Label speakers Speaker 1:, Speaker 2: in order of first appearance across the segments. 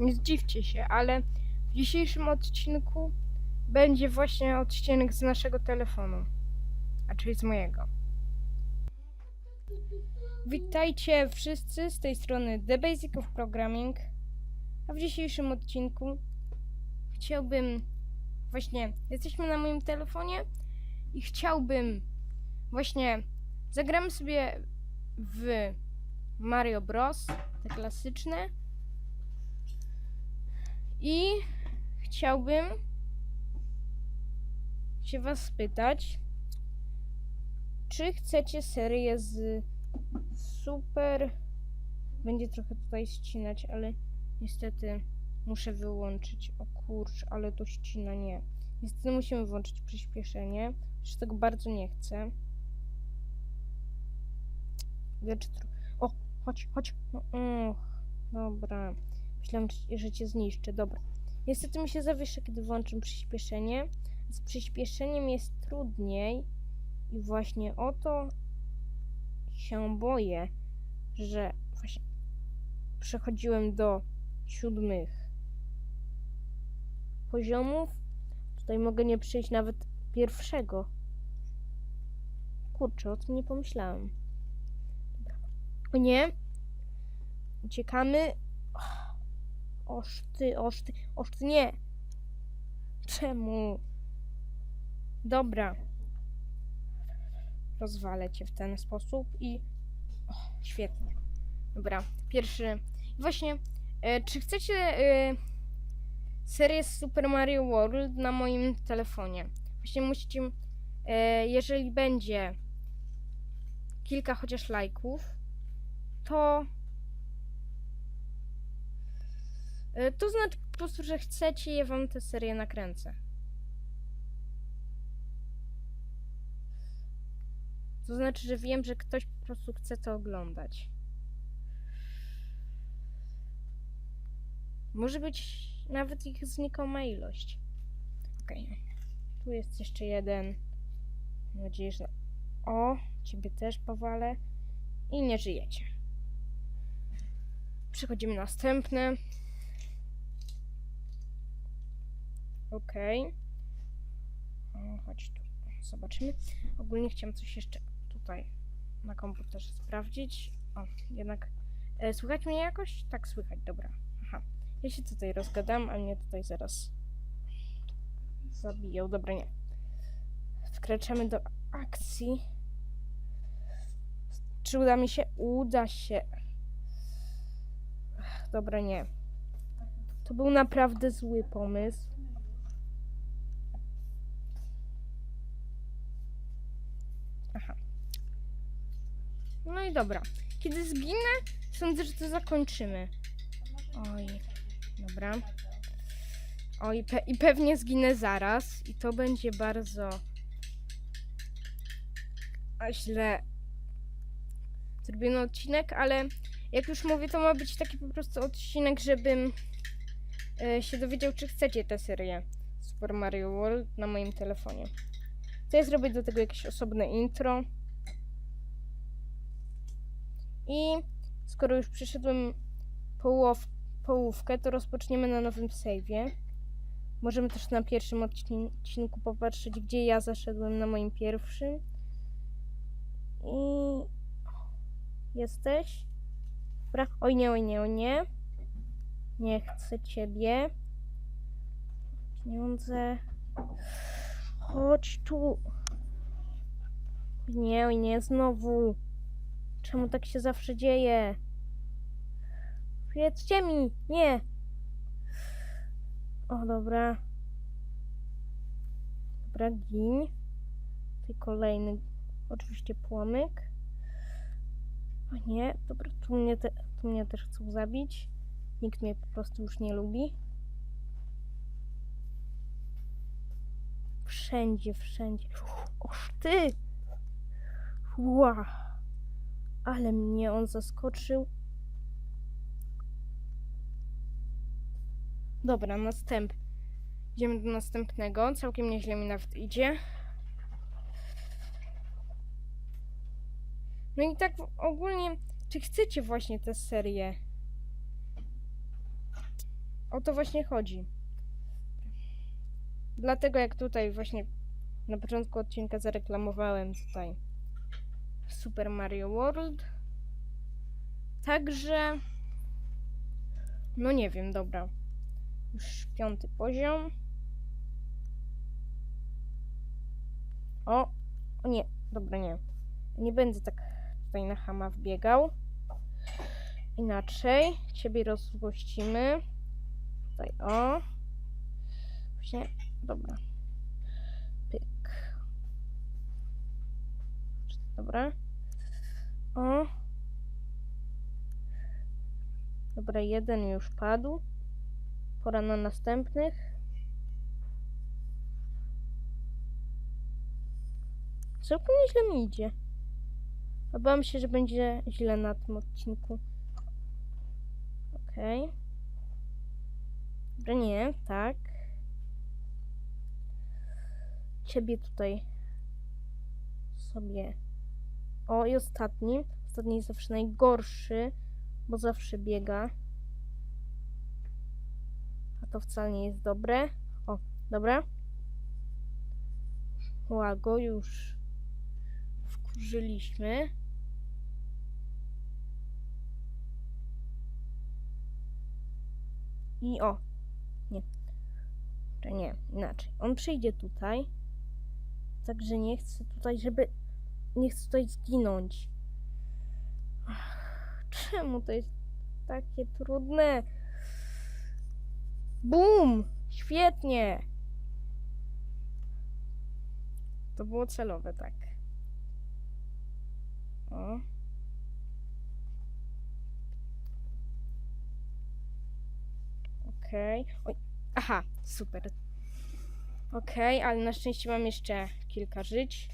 Speaker 1: Nie zdziwcie się, ale w dzisiejszym odcinku będzie właśnie odcinek z naszego telefonu, a czyli z mojego. Witajcie wszyscy z tej strony The Basic of Programming. A w dzisiejszym odcinku chciałbym właśnie jesteśmy na moim telefonie i chciałbym właśnie zagramy sobie w Mario Bros. te klasyczne i chciałbym się was spytać czy chcecie serię z super będzie trochę tutaj ścinać, ale niestety muszę wyłączyć. O kurcz, ale to ścina nie. Niestety musimy włączyć przyspieszenie, że tego bardzo nie chcę. Lecz tro... O, chodź, chodź. No, och, dobra. Myślałam, że- cię zniszczę. Dobra. Niestety mi się zawiesza, kiedy włączę przyspieszenie. Z przyspieszeniem jest trudniej. I właśnie o to się boję, że właśnie przechodziłem do siódmych poziomów. Tutaj mogę nie przejść nawet pierwszego. Kurczę, o tym nie pomyślałem. O nie. Uciekamy. Oż ty, oż ty, oż ty, nie. Czemu? Dobra. Rozwalę cię w ten sposób i... Świetnie. Dobra, pierwszy... Właśnie, e, czy chcecie e, serię Super Mario World na moim telefonie? Właśnie musicie, e, jeżeli będzie kilka chociaż lajków, to e, to znaczy po prostu, że chcecie, ja wam tę serię nakręcę. To znaczy, że wiem, że ktoś po prostu chce to oglądać. Może być nawet ich znikoma ilość. Okej. Tu jest jeszcze jeden. Mam nadzieję, że... O, ciebie też powalę. I nie żyjecie. Przechodzimy na następne. Okej. O, Chodź tu. Zobaczymy. Ogólnie chciałem coś jeszcze tutaj na komputerze sprawdzić. O, jednak. E, słychać mnie jakoś? Tak, słychać, dobra. Aha. Ja się tutaj rozgadam, a mnie tutaj zaraz zabiją. Dobra, nie. Wkraczamy do akcji. Czy uda mi się? Uda się. Dobra, nie. To był naprawdę zły pomysł. Aha. No i dobra. Kiedy zginę, sądzę, że to zakończymy. Oj, dobra. Oj, pe i pewnie zginę zaraz. I to będzie bardzo a źle zrobiony odcinek, ale jak już mówię, to ma być taki po prostu odcinek, żebym e, się dowiedział, czy chcecie tę serię Super Mario World na moim telefonie. To ja zrobię do tego jakieś osobne intro. I skoro już przyszedłem połow, połówkę, to rozpoczniemy na nowym save'ie. Możemy też na pierwszym odcinku popatrzeć, gdzie ja zaszedłem na moim pierwszym. I jesteś? Dobra. Oj nie, oj nie, oj nie. Nie chcę ciebie. Pieniądze. Chodź tu. Nie, nie, znowu. Czemu tak się zawsze dzieje? Powiedzcie mi, nie. O, dobra. Dobra, gin. Tutaj kolejny, oczywiście płomyk. O nie, dobra, tu mnie, te, tu mnie też chcą zabić. Nikt mnie po prostu już nie lubi. Wszędzie, wszędzie. Oż ty! Ła! Ale mnie on zaskoczył. Dobra, następ. Idziemy do następnego. Całkiem nieźle mi nawet idzie. No i tak ogólnie, czy chcecie właśnie tę serię? o to właśnie chodzi. Dlatego jak tutaj właśnie na początku odcinka zareklamowałem tutaj Super Mario World. Także no nie wiem, dobra. Już piąty poziom. O, o nie, dobra, nie. Nie będę tak tutaj na hama wbiegał. Inaczej. Ciebie rozgłościmy. Tutaj, o. Właśnie, dobra. Pyk. Dobra. O. Dobra, jeden już padł. Pora na następnych. Całkiem nieźle mi idzie. Obawiam się, że będzie źle na tym odcinku. Okej. Dobra, nie, tak. Ciebie tutaj sobie. O, i ostatni. Ostatni jest zawsze najgorszy, bo zawsze biega. A to wcale nie jest dobre. O, dobra. Łago, już wkurzyliśmy. I o, nie. Czy nie, inaczej. On przyjdzie tutaj. Także nie chcę tutaj, żeby. Nie chcę tutaj zginąć. Czemu to jest takie trudne? Bum! Świetnie! To było celowe, tak. O. Okej. Oj. Aha, super. Okej, ale na szczęście mam jeszcze kilka żyć.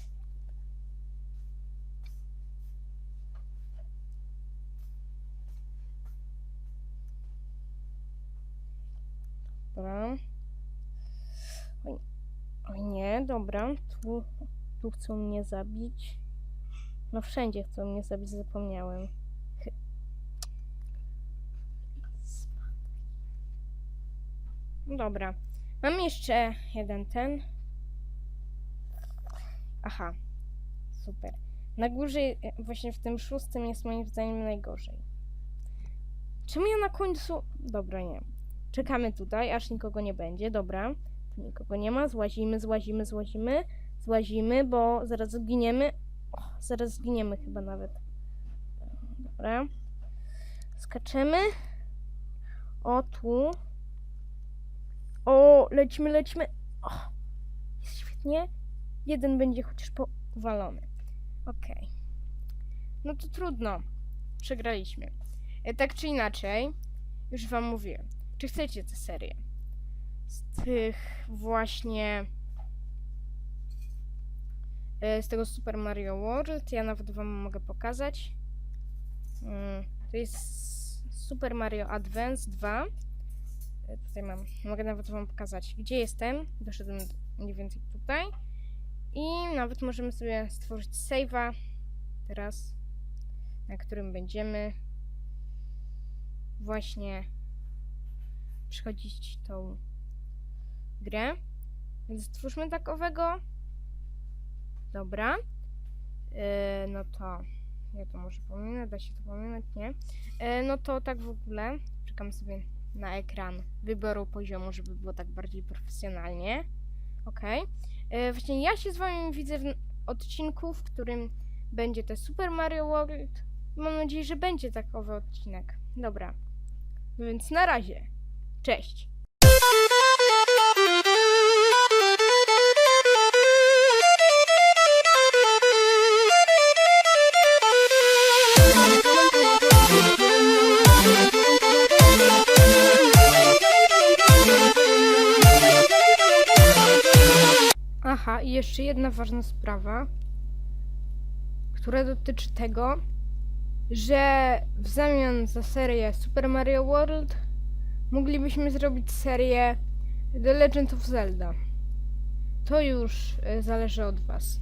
Speaker 1: Dobra. Oj, oj nie, dobra. Tu, tu chcą mnie zabić. No wszędzie chcą mnie zabić, zapomniałem. Dobra. Mam jeszcze jeden ten. Aha. Super. Na górze, właśnie w tym szóstym jest moim zdaniem najgorzej. Czemu ja na końcu... Dobra, nie. Czekamy tutaj, aż nikogo nie będzie. Dobra. Tu nikogo nie ma. Złazimy, złazimy, złazimy. Złazimy, bo zaraz zginiemy. Zaraz zginiemy chyba nawet. Dobra. Skaczemy. O, tu. O, lecimy, lecimy. O, jest świetnie. Jeden będzie chociaż powalony. Okej. No to trudno. Przegraliśmy. E, Tak czy inaczej, już wam mówiłem. Czy chcecie tę serię? Z tych właśnie... e, Z tego Super Mario World. Ja nawet wam mogę pokazać. Mm, To jest Super Mario Advance 2. E, Tutaj mam, mogę nawet wam pokazać, gdzie jestem. Doszedłem mniej więcej tutaj. I nawet możemy sobie stworzyć save'a teraz, na którym będziemy właśnie przechodzić tą grę. Więc stwórzmy takowego. Dobra. Yy, no to ja to może pominę, da się to pominąć, nie? Yy, no to tak w ogóle czekam sobie na ekran wyboru poziomu, żeby było tak bardziej profesjonalnie. Ok. E, właśnie ja się z wami widzę w odcinku, w którym będzie te Super Mario World. Mam nadzieję, że będzie takowy odcinek. Dobra. No więc na razie. Cześć. Jeszcze jedna ważna sprawa, która dotyczy tego, że w zamian za serię Super Mario World moglibyśmy zrobić serię The Legend of Zelda. To już e, zależy od Was.